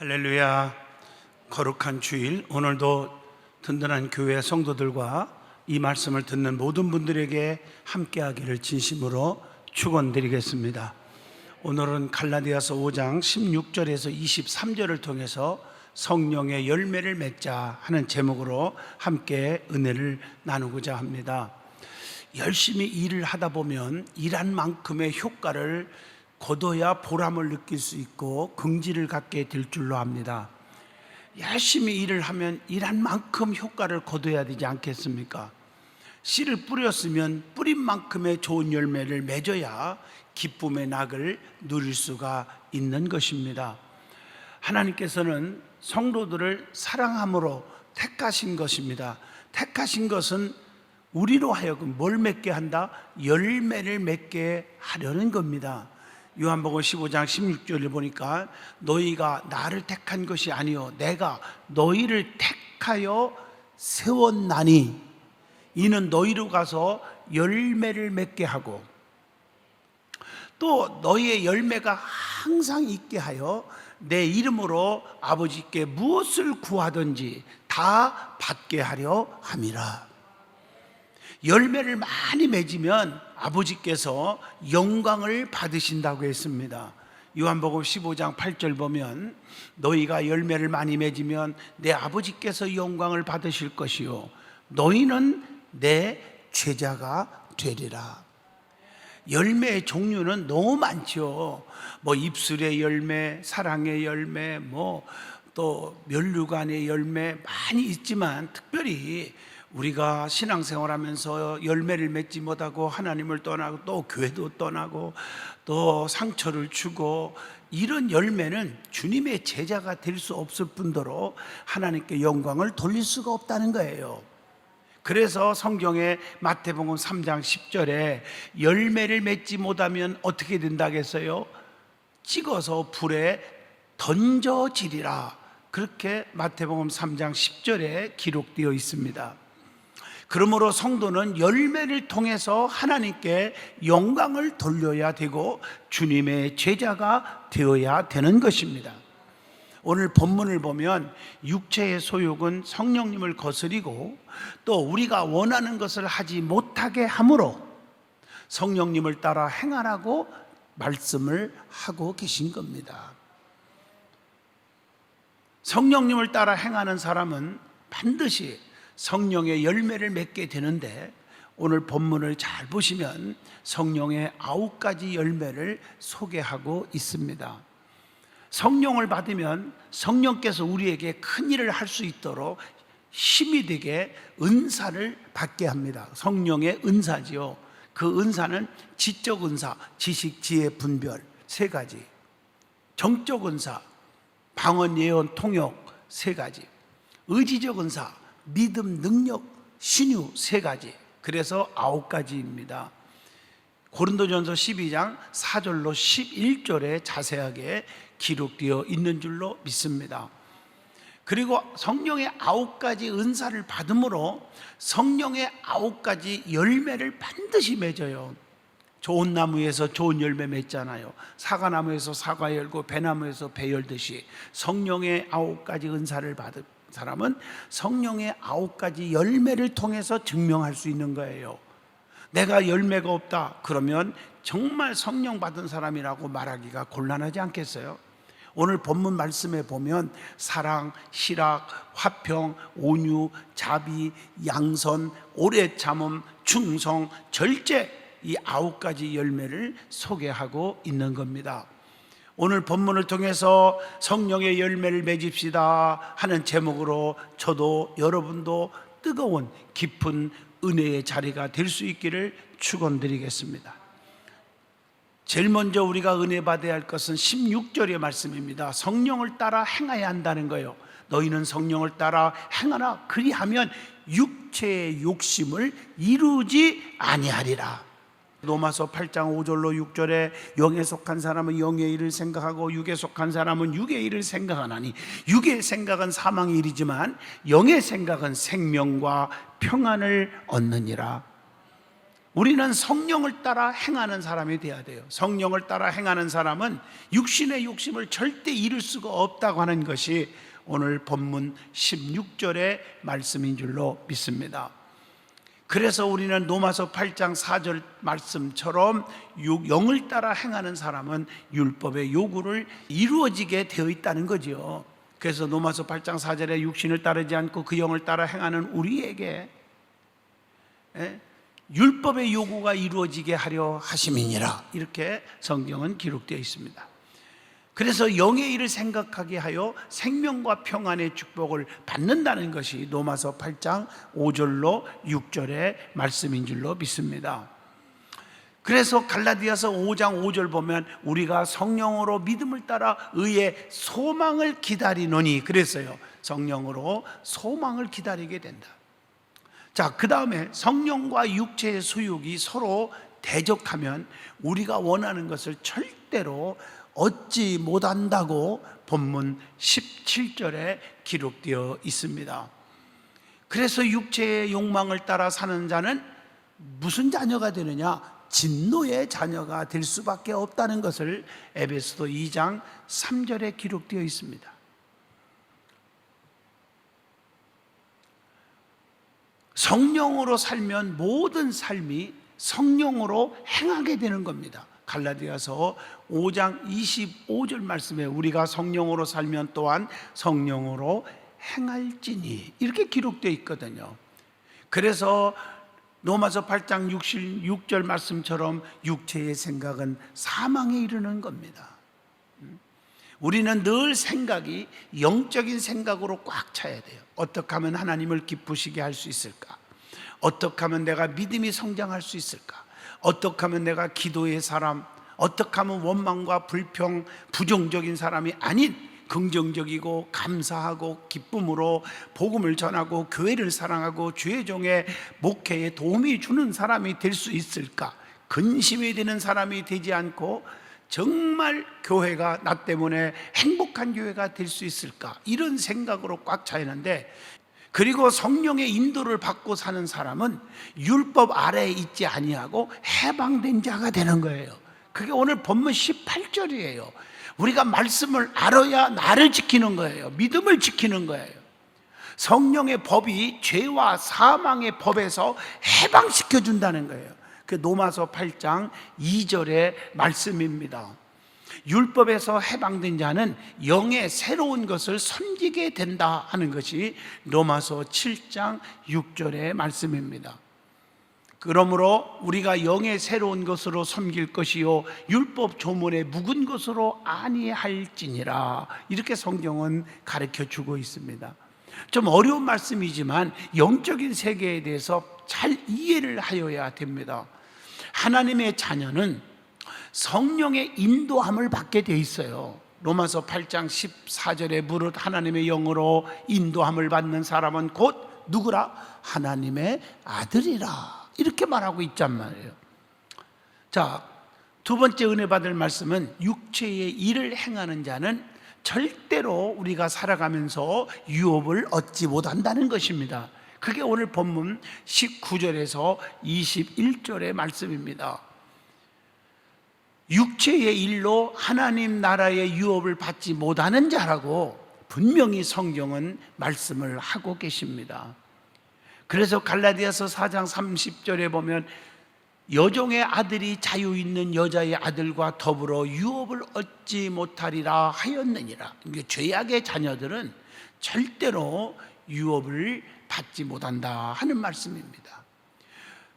할렐루야. 거룩한 주일, 오늘도 든든한 교회 성도들과 이 말씀을 듣는 모든 분들에게 함께하기를 진심으로 축원드리겠습니다. 오늘은 갈라디아서 5장 16절에서 23절을 통해서 성령의 열매를 맺자 하는 제목으로 함께 은혜를 나누고자 합니다. 열심히 일을 하다 보면 일한 만큼의 효과를 거둬야 보람을 느낄 수 있고 긍지를 갖게 될 줄로 압니다. 열심히 일을 하면 일한 만큼 효과를 거둬야 되지 않겠습니까? 씨를 뿌렸으면 뿌린 만큼의 좋은 열매를 맺어야 기쁨의 낙을 누릴 수가 있는 것입니다. 하나님께서는 성도들을 사랑함으로 택하신 것입니다. 택하신 것은 우리로 하여금 뭘 맺게 한다? 열매를 맺게 하려는 겁니다. 요한복음 15장 16절을 보니까 너희가 나를 택한 것이 아니요 내가 너희를 택하여 세웠나니 이는 너희로 가서 열매를 맺게 하고 또 너희의 열매가 항상 있게 하여 내 이름으로 아버지께 무엇을 구하든지 다 받게 하려 함이라. 열매를 많이 맺으면 아버지께서 영광을 받으신다고 했습니다. 요한복음 15장 8절 보면 너희가 열매를 많이 맺으면 내 아버지께서 영광을 받으실 것이요 너희는 내 제자가 되리라. 열매의 종류는 너무 많죠. 뭐 입술의 열매, 사랑의 열매, 뭐 또 면류관의 열매 많이 있지만 특별히 우리가 신앙생활 하면서 열매를 맺지 못하고 하나님을 떠나고 또 교회도 떠나고 또 상처를 주고 이런 열매는 주님의 제자가 될 수 없을 뿐더러 하나님께 영광을 돌릴 수가 없다는 거예요. 그래서 성경에 마태복음 3장 10절에 열매를 맺지 못하면 어떻게 된다겠어요? 찍어서 불에 던져지리라. 그렇게 마태복음 3장 10절에 기록되어 있습니다. 그러므로 성도는 열매를 통해서 하나님께 영광을 돌려야 되고 주님의 제자가 되어야 되는 것입니다. 오늘 본문을 보면 육체의 소욕은 성령님을 거스리고 또 우리가 원하는 것을 하지 못하게 함으로 성령님을 따라 행하라고 말씀을 하고 계신 겁니다. 성령님을 따라 행하는 사람은 반드시 성령의 열매를 맺게 되는데 오늘 본문을 잘 보시면 성령의 아홉 가지 열매를 소개하고 있습니다. 성령을 받으면 성령께서 우리에게 큰 일을 할 수 있도록 힘이 되게 은사를 받게 합니다. 성령의 은사지요. 그 은사는 지적 은사, 지식, 지혜, 분별 세 가지. 정적 은사, 방언, 예언, 통역 세 가지. 의지적 은사, 믿음, 능력, 신유 세 가지. 그래서 아홉 가지입니다. 고린도전서 12장 4절로 11절에 자세하게 기록되어 있는 줄로 믿습니다. 그리고 성령의 아홉 가지 은사를 받음으로 성령의 아홉 가지 열매를 반드시 맺어요. 좋은 나무에서 좋은 열매 맺잖아요. 사과나무에서 사과 열고 배나무에서 배 열듯이 성령의 아홉 가지 은사를 받은 사람은 성령의 아홉 가지 열매를 통해서 증명할 수 있는 거예요. 내가 열매가 없다. 그러면 정말 성령 받은 사람이라고 말하기가 곤란하지 않겠어요? 오늘 본문 말씀에 보면 사랑, 희락, 화평, 온유, 자비, 양선, 오래 참음, 충성, 절제 이 아홉 가지 열매를 소개하고 있는 겁니다. 오늘 본문을 통해서 성령의 열매를 맺읍시다 하는 제목으로 저도 여러분도 뜨거운 깊은 은혜의 자리가 될 수 있기를 축원드리겠습니다. 제일 먼저 우리가 은혜 받아야 할 것은 16절의 말씀입니다. 성령을 따라 행해야 한다는 거예요. 너희는 성령을 따라 행하라. 그리하면 육체의 욕심을 이루지 아니하리라. 로마서 8장 5절로 6절에 영에 속한 사람은 영의 일을 생각하고 육에 속한 사람은 육의 일을 생각하나니 육의 생각은 사망의 일이지만 영의 생각은 생명과 평안을 얻느니라. 우리는 성령을 따라 행하는 사람이 되어야 돼요. 성령을 따라 행하는 사람은 육신의 욕심을 절대 이룰 수가 없다고 하는 것이 오늘 본문 16절의 말씀인 줄로 믿습니다. 그래서 우리는 로마서 8장 4절 말씀처럼 육- 영을 따라 행하는 사람은 율법의 요구를 이루어지게 되어 있다는 거죠. 그래서 로마서 8장 4절에 육신을 따르지 않고 그 영을 따라 행하는 우리에게 예? 율법의 요구가 이루어지게 하려 하심이니라 이렇게 성경은 기록되어 있습니다. 그래서 영의 일을 생각하게 하여 생명과 평안의 축복을 받는다는 것이 로마서 8장 5절로 6절의 말씀인 줄로 믿습니다. 그래서 갈라디아서 5장 5절 보면 우리가 성령으로 믿음을 따라 의의 소망을 기다리노니 그랬어요. 성령으로 소망을 기다리게 된다. 자, 그 다음에 성령과 육체의 수욕이 서로 대적하면 우리가 원하는 것을 절대로 얻지 못한다고 본문 17절에 기록되어 있습니다. 그래서 육체의 욕망을 따라 사는 자는 무슨 자녀가 되느냐? 진노의 자녀가 될 수밖에 없다는 것을 에베소도 2장 3절에 기록되어 있습니다. 성령으로 살면 모든 삶이 성령으로 행하게 되는 겁니다. 갈라디아서 5장 25절 말씀에 우리가 성령으로 살면 또한 성령으로 행할지니 이렇게 기록되어 있거든요. 그래서 로마서 8장 66절 말씀처럼 육체의 생각은 사망에 이르는 겁니다. 우리는 늘 생각이 영적인 생각으로 꽉 차야 돼요. 어떻게 하면 하나님을 기쁘시게 할 수 있을까? 어떻게 하면 내가 믿음이 성장할 수 있을까? 어떻게 하면 내가 기도의 사람, 어떻게 하면 원망과 불평, 부정적인 사람이 아닌 긍정적이고 감사하고 기쁨으로 복음을 전하고 교회를 사랑하고 주의 종의 목회에 도움이 주는 사람이 될 수 있을까? 근심이 되는 사람이 되지 않고 정말 교회가 나 때문에 행복한 교회가 될 수 있을까? 이런 생각으로 꽉 차 있는데 그리고 성령의 인도를 받고 사는 사람은 율법 아래에 있지 아니하고 해방된 자가 되는 거예요. 그게 오늘 본문 18절이에요. 우리가 말씀을 알아야 나를 지키는 거예요. 믿음을 지키는 거예요. 성령의 법이 죄와 사망의 법에서 해방시켜 준다는 거예요. 그 로마서 8장 2절의 말씀입니다. 율법에서 해방된 자는 영의 새로운 것을 섬기게 된다 하는 것이 로마서 7장 6절의 말씀입니다. 그러므로 우리가 영의 새로운 것으로 섬길 것이요 율법 조문의 묵은 것으로 아니할지니라 이렇게 성경은 가르쳐 주고 있습니다. 좀 어려운 말씀이지만 영적인 세계에 대해서 잘 이해를 하여야 됩니다. 하나님의 자녀는 성령의 인도함을 받게 돼 있어요. 로마서 8장 14절에 무릇 하나님의 영으로 인도함을 받는 사람은 곧 누구라? 하나님의 아들이라. 이렇게 말하고 있단 말이에요. 자, 두 번째 은혜 받을 말씀은 육체의 일을 행하는 자는 절대로 우리가 살아가면서 유업을 얻지 못한다는 것입니다. 그게 오늘 본문 19절에서 21절의 말씀입니다. 육체의 일로 하나님 나라의 유업을 받지 못하는 자라고 분명히 성경은 말씀을 하고 계십니다. 그래서 갈라디아서 4장 30절에 보면 여종의 아들이 자유 있는 여자의 아들과 더불어 유업을 얻지 못하리라 하였느니라. 이게 죄악의 자녀들은 절대로 유업을 받지 못한다 하는 말씀입니다.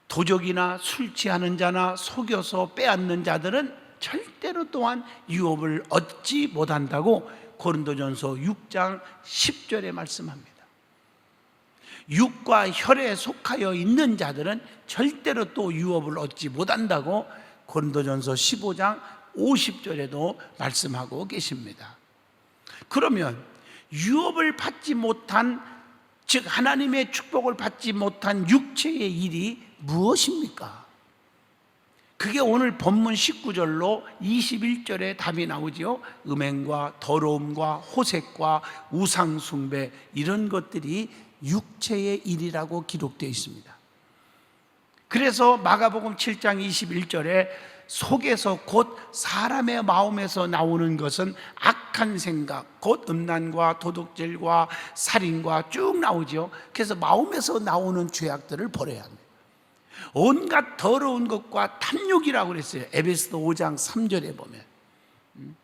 도적이나 술 취하는 자나 속여서 빼앗는 자들은 절대로 또한 유업을 얻지 못한다고 고린도전서 6장 10절에 말씀합니다. 육과 혈에 속하여 있는 자들은 절대로 또 유업을 얻지 못한다고 고린도전서 15장 50절에도 말씀하고 계십니다. 그러면 유업을 받지 못한 즉 하나님의 축복을 받지 못한 육체의 일이 무엇입니까? 그게 오늘 본문 19절로 21절에 답이 나오지요. 음행과 더러움과 호색과 우상숭배 이런 것들이 육체의 일이라고 기록되어 있습니다. 그래서 마가복음 7장 21절에 속에서 곧 사람의 마음에서 나오는 것은 악한 생각, 곧 음란과 도둑질과 살인과 쭉 나오죠. 그래서 마음에서 나오는 죄악들을 버려야 합니다. 온갖 더러운 것과 탐욕이라고 그랬어요. 에베소서 5장 3절에 보면. 음.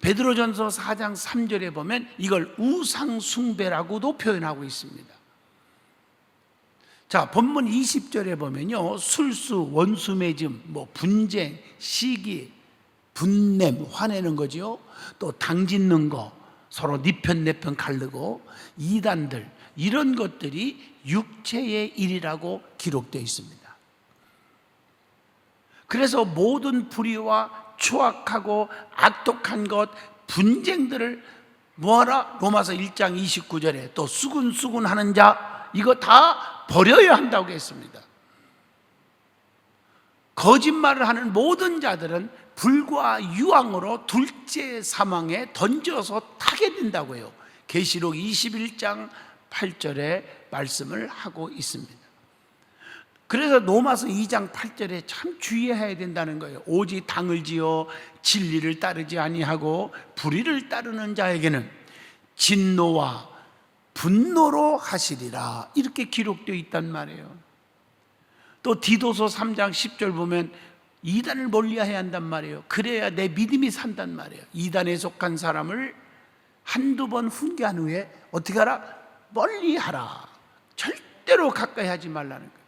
베드로전서 4장 3절에 보면 이걸 우상 숭배라고도 표현하고 있습니다. 자, 본문 20절에 보면요. 술수, 원수 맺음, 뭐 분쟁, 시기, 분냄, 화내는 거죠. 또 당짓는 거, 서로 니편 내편 가르고 이단들 이런 것들이 육체의 일이라고 기록되어 있습니다. 그래서 모든 불의와 추악하고 악독한 것, 분쟁들을 뭐하라? 로마서 1장 29절에 또 수군수군 하는 자, 이거 다 버려야 한다고 했습니다. 거짓말을 하는 모든 자들은 불과 유황으로 둘째 사망에 던져서 타게 된다고요. 계시록 21장 8절에 말씀을 하고 있습니다. 그래서 로마서 2장 8절에 참 주의해야 된다는 거예요. 오직 당을 지어 진리를 따르지 아니하고 불의를 따르는 자에게는 진노와 분노로 하시리라. 이렇게 기록되어 있단 말이에요. 또 디도서 3장 10절 보면 이단을 멀리해야 한단 말이에요. 그래야 내 믿음이 산단 말이에요. 이단에 속한 사람을 한두 번 훈계한 후에 어떻게 하라? 멀리 하라. 절대로 가까이 하지 말라는 거예요.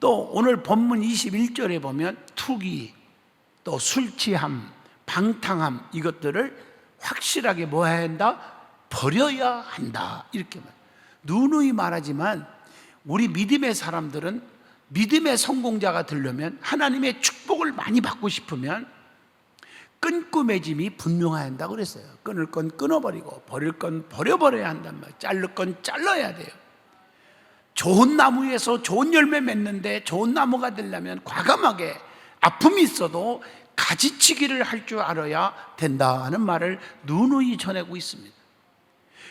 또 오늘 본문 21절에 보면 투기, 또 술취함, 방탕함 이것들을 확실하게 뭐 해야 한다? 버려야 한다. 이렇게 말. 누누이 말하지만 우리 믿음의 사람들은 믿음의 성공자가 되려면 하나님의 축복을 많이 받고 싶으면 맺음이 분명해야 한다고 그랬어요. 끊을 건 끊어버리고 버릴 건 버려버려야 한단 말이에요. 자를 건 잘라야 돼요. 좋은 나무에서 좋은 열매 맺는데 좋은 나무가 되려면 과감하게 아픔이 있어도 가지치기를 할 줄 알아야 된다는 말을 누누이 전하고 있습니다.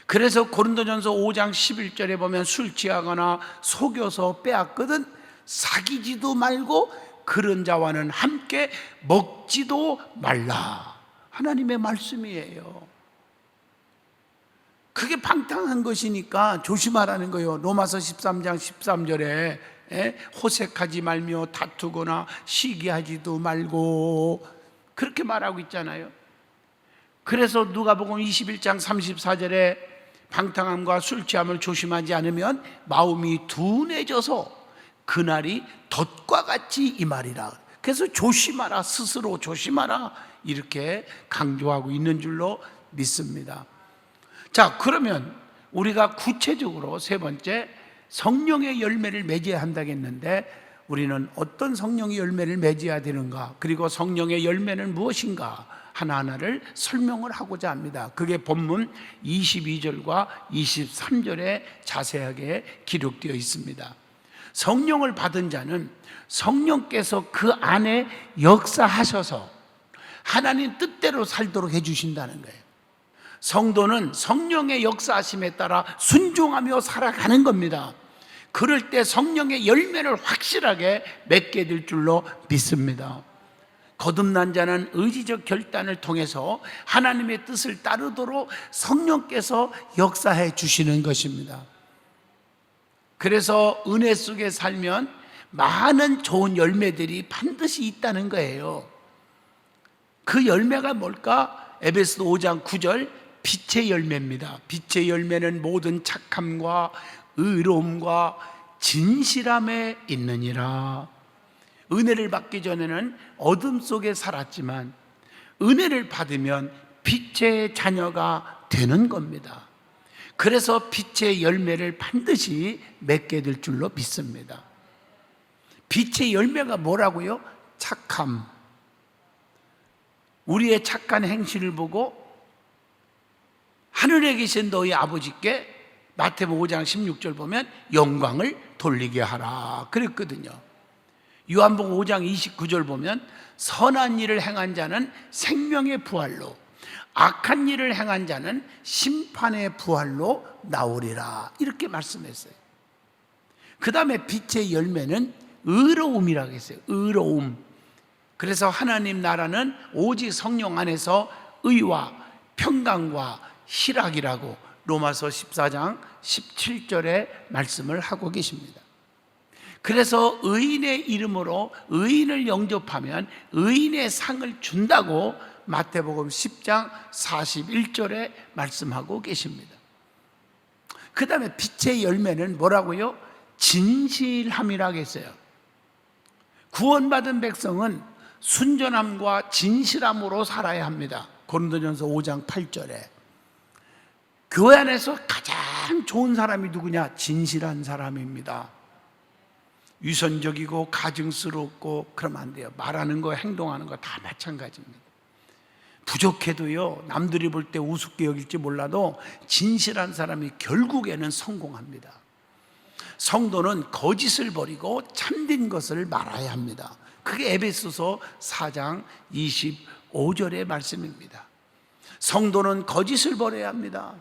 그래서 고린도전서 5장 11절에 보면 술 취하거나 속여서 빼앗거든 사귀지도 말고 그런 자와는 함께 먹지도 말라. 하나님의 말씀이에요. 그게 방탕한 것이니까 조심하라는 거예요. 로마서 13장 13절에 에? 호색하지 말며 다투거나 시기하지도 말고 그렇게 말하고 있잖아요. 그래서 누가복음 21장 34절에 방탕함과 술 취함을 조심하지 않으면 마음이 둔해져서 그날이 덫과 같이 이 말이라. 그래서 조심하라 스스로 조심하라 이렇게 강조하고 있는 줄로 믿습니다. 자, 그러면 우리가 구체적으로 세 번째 성령의 열매를 맺어야 한다겠는데 우리는 어떤 성령의 열매를 맺어야 되는가? 그리고 성령의 열매는 무엇인가? 하나하나를 설명을 하고자 합니다. 그게 본문 22절과 23절에 자세하게 기록되어 있습니다. 성령을 받은 자는 성령께서 그 안에 역사하셔서 하나님 뜻대로 살도록 해주신다는 거예요. 성도는 성령의 역사하심에 따라 순종하며 살아가는 겁니다. 그럴 때 성령의 열매를 확실하게 맺게 될 줄로 믿습니다. 거듭난 자는 의지적 결단을 통해서 하나님의 뜻을 따르도록 성령께서 역사해 주시는 것입니다. 그래서 은혜 속에 살면 많은 좋은 열매들이 반드시 있다는 거예요. 그 열매가 뭘까? 에베소 5장 9절 빛의 열매입니다. 빛의 열매는 모든 착함과 의로움과 진실함에 있느니라. 은혜를 받기 전에는 어둠 속에 살았지만 은혜를 받으면 빛의 자녀가 되는 겁니다. 그래서 빛의 열매를 반드시 맺게 될 줄로 믿습니다. 빛의 열매가 뭐라고요? 착함. 우리의 착한 행실을 보고 하늘에 계신 너희 아버지께 마태복음 5장 16절 보면 영광을 돌리게 하라 그랬거든요. 요한복음 5장 29절 보면 선한 일을 행한 자는 생명의 부활로 악한 일을 행한 자는 심판의 부활로 나오리라 이렇게 말씀했어요. 그 다음에 빛의 열매는 의로움이라고 했어요. 의로움. 그래서 하나님 나라는 오직 성령 안에서 의와 평강과 희락이라고 로마서 14장 17절에 말씀을 하고 계십니다. 그래서 의인의 이름으로 의인을 영접하면 의인의 상을 준다고 마태복음 10장 41절에 말씀하고 계십니다. 그 다음에 빛의 열매는 뭐라고요? 진실함이라고 했어요. 구원받은 백성은 순전함과 진실함으로 살아야 합니다. 고린도전서 5장 8절에 교회 안에서 가장 좋은 사람이 누구냐? 진실한 사람입니다. 위선적이고 가증스럽고 그러면 안 돼요. 말하는 거, 행동하는 거 다 마찬가지입니다. 부족해도요, 남들이 볼 때 우습게 여길지 몰라도 진실한 사람이 결국에는 성공합니다. 성도는 거짓을 버리고 참된 것을 말해야 합니다. 그게 에베소서 4장 25절의 말씀입니다. 성도는 거짓을 버려야 합니다.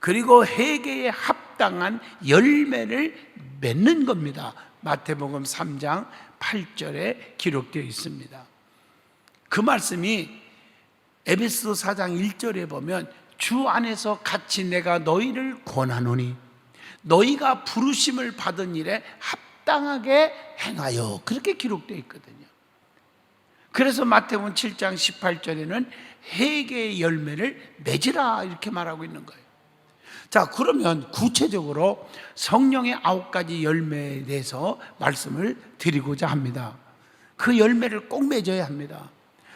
그리고 회개에 합당한 열매를 맺는 겁니다. 마태복음 3장 8절에 기록되어 있습니다. 그 말씀이 에베소 4장 1절에 보면 주 안에서 같이 내가 너희를 권하노니 너희가 부르심을 받은 일에 합당하게 행하여 그렇게 기록되어 있거든요. 그래서 마태복음 7장 18절에는 회개의 열매를 맺으라 이렇게 말하고 있는 거예요. 자, 그러면 구체적으로 성령의 아홉 가지 열매에 대해서 말씀을 드리고자 합니다. 그 열매를 꼭 맺어야 합니다.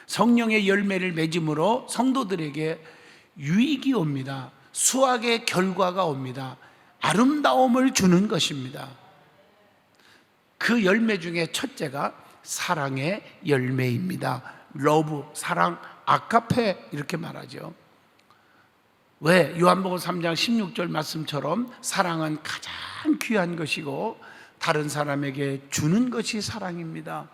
성령의 열매를 맺음으로 성도들에게 유익이 옵니다. 수학의 결과가 옵니다. 아름다움을 주는 것입니다. 그 열매 중에 첫째가 사랑의 열매입니다. 러브, 사랑, 아카페 이렇게 말하죠. 왜? 요한복음 3장 16절 말씀처럼 사랑은 가장 귀한 것이고 다른 사람에게 주는 것이 사랑입니다.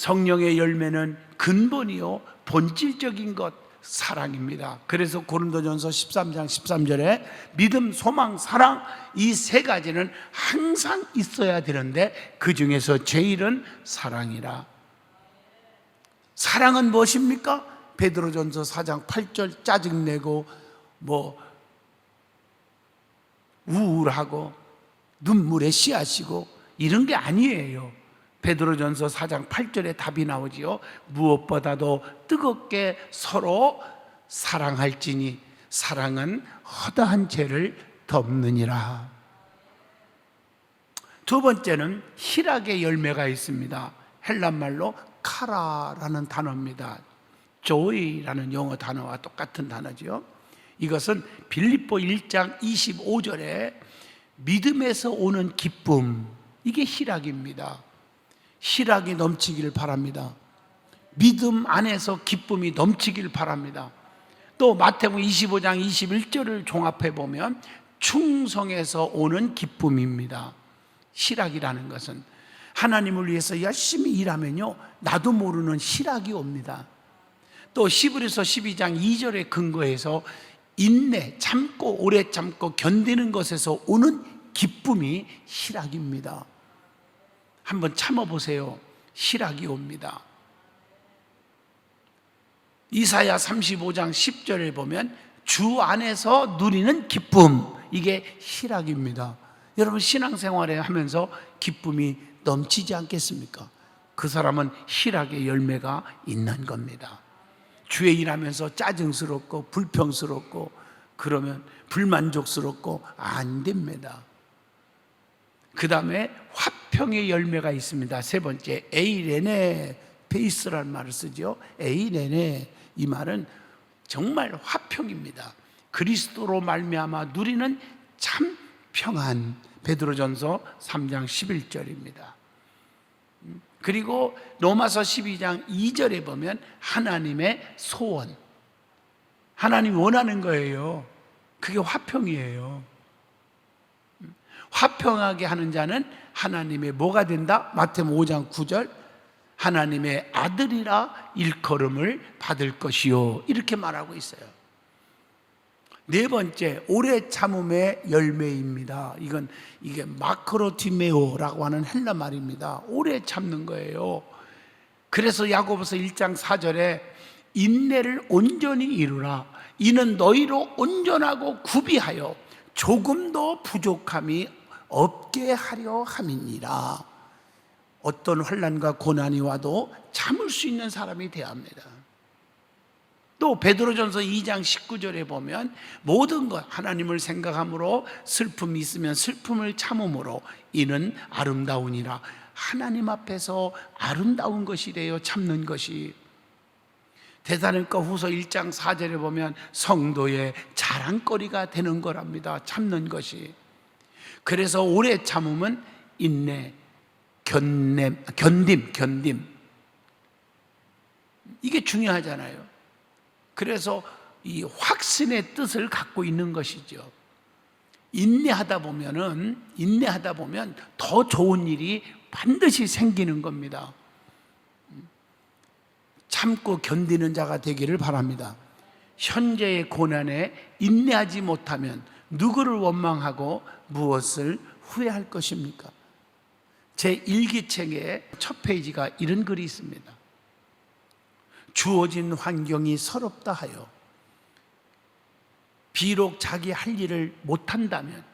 성령의 열매는 근본이요 본질적인 것 사랑입니다. 그래서 고린도전서 13장 13절에 믿음, 소망, 사랑 이 세 가지는 항상 있어야 되는데 그 중에서 제일은 사랑이라. 사랑은 무엇입니까? 베드로전서 4장 8절 짜증내고 뭐 우울하고 눈물에 씨앗이고 이런 게 아니에요. 베드로전서 4장 8절에 답이 나오지요. 무엇보다도 뜨겁게 서로 사랑할지니 사랑은 허다한 죄를 덮느니라. 두 번째는 희락의 열매가 있습니다. 헬란 말로 카라라는 단어입니다. joy라는 영어 단어와 똑같은 단어죠. 이것은 빌립보 1장 25절에 믿음에서 오는 기쁨 이게 희락입니다. 희락이 넘치기를 바랍니다. 믿음 안에서 기쁨이 넘치길 바랍니다. 또 마태복음 25장 21절을 종합해 보면 충성에서 오는 기쁨입니다. 희락이라는 것은 하나님을 위해서 열심히 일하면요 나도 모르는 희락이 옵니다. 또 시브리서 12장 2절에 근거해서 인내, 참고 오래 참고 견디는 것에서 오는 기쁨이 희락입니다. 한번 참아 보세요. 희락이 옵니다. 이사야 35장 10절을 보면 주 안에서 누리는 기쁨 이게 희락입니다. 여러분 신앙생활에 하면서 기쁨이 넘치지 않겠습니까? 그 사람은 희락의 열매가 있는 겁니다. 주의 일하면서 짜증스럽고 불평스럽고 그러면 불만족스럽고 안 됩니다. 그 다음에 화평의 열매가 있습니다. 세 번째, 에이레네 페이스라는 말을 쓰죠. 에이레네 이 말은 정말 화평입니다. 그리스도로 말미암아 누리는 참 평안. 베드로전서 3장 11절입니다. 그리고 로마서 12장 2절에 보면 하나님의 소원. 하나님 원하는 거예요. 그게 화평이에요. 화평하게 하는 자는 하나님의 뭐가 된다? 마태복음 5장 9절 하나님의 아들이라 일컬음을 받을 것이요 이렇게 말하고 있어요. 네 번째, 오래 참음의 열매입니다. 이건 이게 마크로티메오라고 하는 헬라 말입니다. 오래 참는 거예요. 그래서 야고보서 1장 4절에 인내를 온전히 이루라. 이는 너희로 온전하고 구비하여 조금도 부족함이 없게 하려 함이니라. 어떤 환란과 고난이 와도 참을 수 있는 사람이 되어야 합니다. 또 베드로전서 2장 19절에 보면 모든 것 하나님을 생각함으로 슬픔이 있으면 슬픔을 참음으로 이는 아름다우니라 하나님 앞에서 아름다운 것이래요 참는 것이 대사님과 후서 1장 4절에 보면 성도의 자랑거리가 되는 거랍니다 참는 것이 그래서 오래 참음은 인내 견냄, 견딤 견딤 이게 중요하잖아요 그래서 이 확신의 뜻을 갖고 있는 것이죠. 인내하다 보면은 인내하다 보면 더 좋은 일이 반드시 생기는 겁니다. 참고 견디는 자가 되기를 바랍니다. 현재의 고난에 인내하지 못하면 누구를 원망하고 무엇을 후회할 것입니까? 제 일기책의 첫 페이지가 이런 글이 있습니다. 주어진 환경이 서럽다 하여 비록 자기 할 일을 못한다면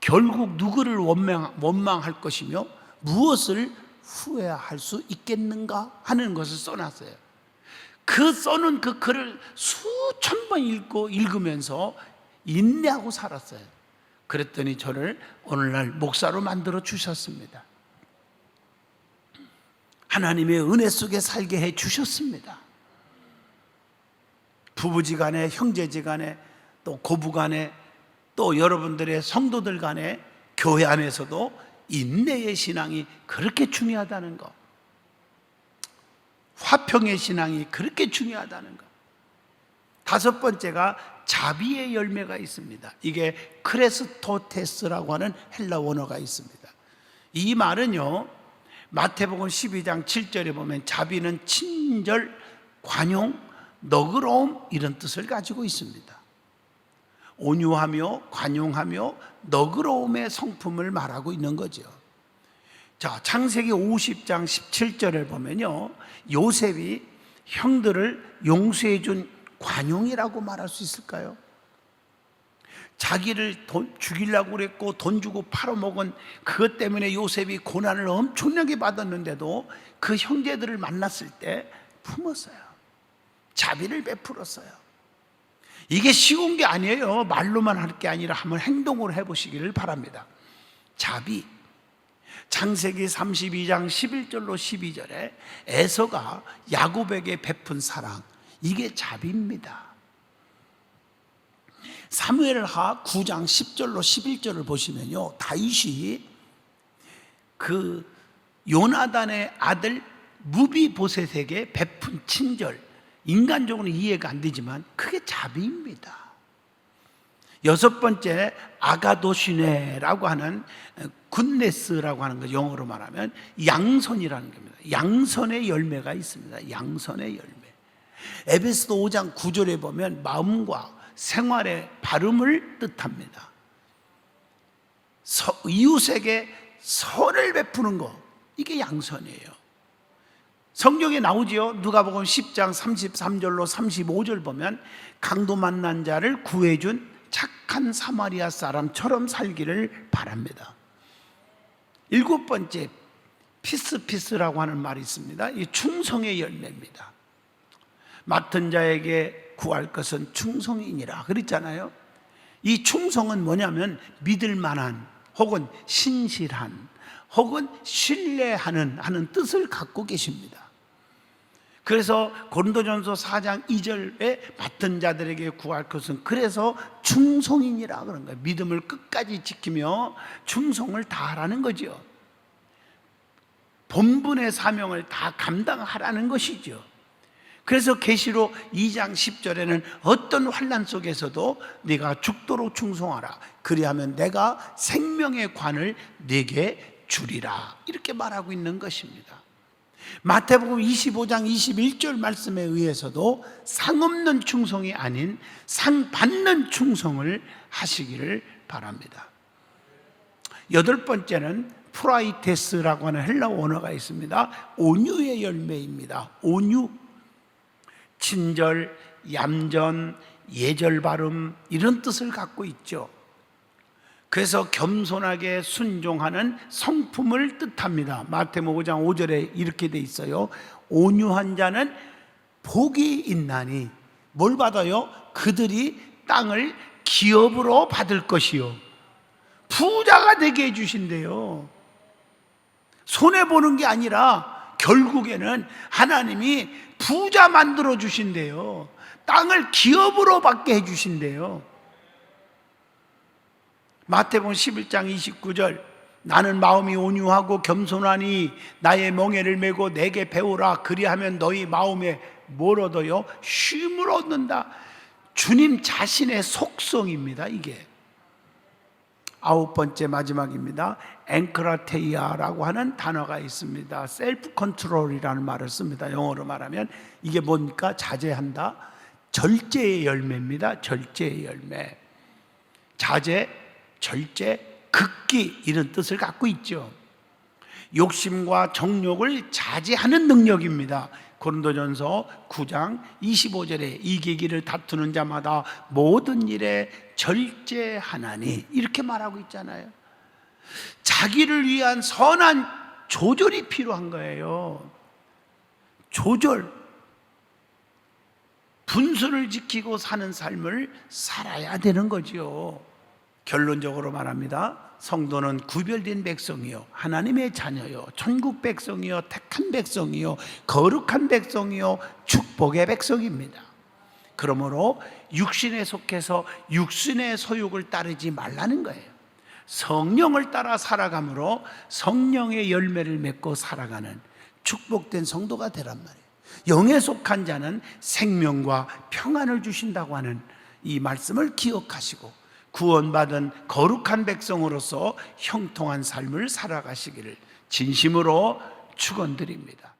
결국 누구를 원망, 원망할 것이며 무엇을 후회할 수 있겠는가 하는 것을 써놨어요. 그 써놓은 그 글을 수천 번 읽고 읽으면서 인내하고 살았어요. 그랬더니 저를 오늘날 목사로 만들어 주셨습니다. 하나님의 은혜 속에 살게 해 주셨습니다. 부부지간에 형제지간에 또 고부간에 또 여러분들의 성도들 간에 교회 안에서도 인내의 신앙이 그렇게 중요하다는 것. 화평의 신앙이 그렇게 중요하다는 것. 다섯 번째가 자비의 열매가 있습니다. 이게 크레스토테스라고 하는 헬라 원어가 있습니다. 이 말은요, 마태복음 12장 7절에 보면 자비는 친절, 관용, 너그러움 이런 뜻을 가지고 있습니다. 온유하며 관용하며 너그러움의 성품을 말하고 있는 거죠. 자, 창세기 50장 17절을 보면요. 요셉이 형들을 용서해 준 관용이라고 말할 수 있을까요? 자기를 돈, 죽이려고 그랬고 돈 주고 팔아먹은 그것 때문에 요셉이 고난을 엄청나게 받았는데도 그 형제들을 만났을 때 품었어요. 자비를 베풀었어요. 이게 쉬운 게 아니에요. 말로만 할 게 아니라 한번 행동으로 해보시기를 바랍니다. 자비. 창세기 32장 11절로 12절에 에서가 야곱에게 베푼 사랑. 이게 자비입니다. 사무엘하 9장 10절로 11절을 보시면요. 다윗이 그 요나단의 아들 무비보셋에게 베푼 친절 인간적으로 이해가 안 되지만 그게 자비입니다. 여섯 번째 아가도시네라고 하는 굿네스라고 하는 거 영어로 말하면 양선이라는 겁니다. 양선의 열매가 있습니다. 양선의 열매. 에베소도 5장 9절에 보면 마음과 생활의 발음을 뜻합니다. 서, 이웃에게 선을 베푸는 거 이게 양선이에요. 성경에 나오지요. 누가복음 10장 33절로 35절 보면 강도 만난 자를 구해 준 착한 사마리아 사람처럼 살기를 바랍니다. 일곱 번째 피스 피스라고 하는 말이 있습니다. 이 충성의 열매입니다. 맡은 자에게 구할 것은 충성이니라 그랬잖아요. 이 충성은 뭐냐면 믿을 만한 혹은 신실한 혹은 신뢰하는 하는 뜻을 갖고 계십니다. 그래서 고린도전서 4장 2절에 맡은 자들에게 구할 것은 그래서 충성이니라 그런 거예요. 믿음을 끝까지 지키며 충성을 다하라는 거죠. 본분의 사명을 다 감당하라는 것이죠. 그래서 계시록 2장 10절에는 어떤 환란 속에서도 네가 죽도록 충성하라. 그리하면 내가 생명의 관을 네게 주리라. 이렇게 말하고 있는 것입니다. 마태복음 25장 21절 말씀에 의해서도 상 없는 충성이 아닌 상 받는 충성을 하시기를 바랍니다. 여덟 번째는 프라이테스라고 하는 헬라 원어가 있습니다. 온유의 열매입니다. 온유. 친절, 얌전, 예절 발음 이런 뜻을 갖고 있죠. 그래서 겸손하게 순종하는 성품을 뜻합니다. 마태복음 5장 5절에 이렇게 돼 있어요. 온유한 자는 복이 있나니 뭘 받아요? 그들이 땅을 기업으로 받을 것이요. 부자가 되게 해 주신대요. 손해 보는 게 아니라 결국에는 하나님이 부자 만들어 주신대요. 땅을 기업으로 받게 해 주신대요. 마태복음 11장 29절 나는 마음이 온유하고 겸손하니 나의 멍에를 메고 내게 배우라 그리하면 너희 마음에 뭘 얻어요? 쉼을 얻는다. 주님 자신의 속성입니다, 이게. 아홉 번째 마지막입니다. 앵크라테이아라고 하는 단어가 있습니다. 셀프 컨트롤이라는 말을 씁니다. 영어로 말하면 이게 뭡니까? 자제한다. 절제의 열매입니다. 절제의 열매. 자제, 절제, 극기 이런 뜻을 갖고 있죠. 욕심과 정욕을 자제하는 능력입니다. 고린도전서 9장 25절에 이기기를 다투는 자마다 모든 일에 절제하나니 이렇게 말하고 있잖아요. 자기를 위한 선한 조절이 필요한 거예요. 조절. 분수를 지키고 사는 삶을 살아야 되는 거지요. 결론적으로 말합니다. 성도는 구별된 백성이요. 하나님의 자녀요. 천국 백성이요. 택한 백성이요. 거룩한 백성이요. 축복의 백성입니다. 그러므로 육신에 속해서 육신의 소욕을 따르지 말라는 거예요. 성령을 따라 살아감으로 성령의 열매를 맺고 살아가는 축복된 성도가 되란 말이에요. 영에 속한 자는 생명과 평안을 주신다고 하는 이 말씀을 기억하시고 구원받은 거룩한 백성으로서 형통한 삶을 살아가시기를 진심으로 축원드립니다.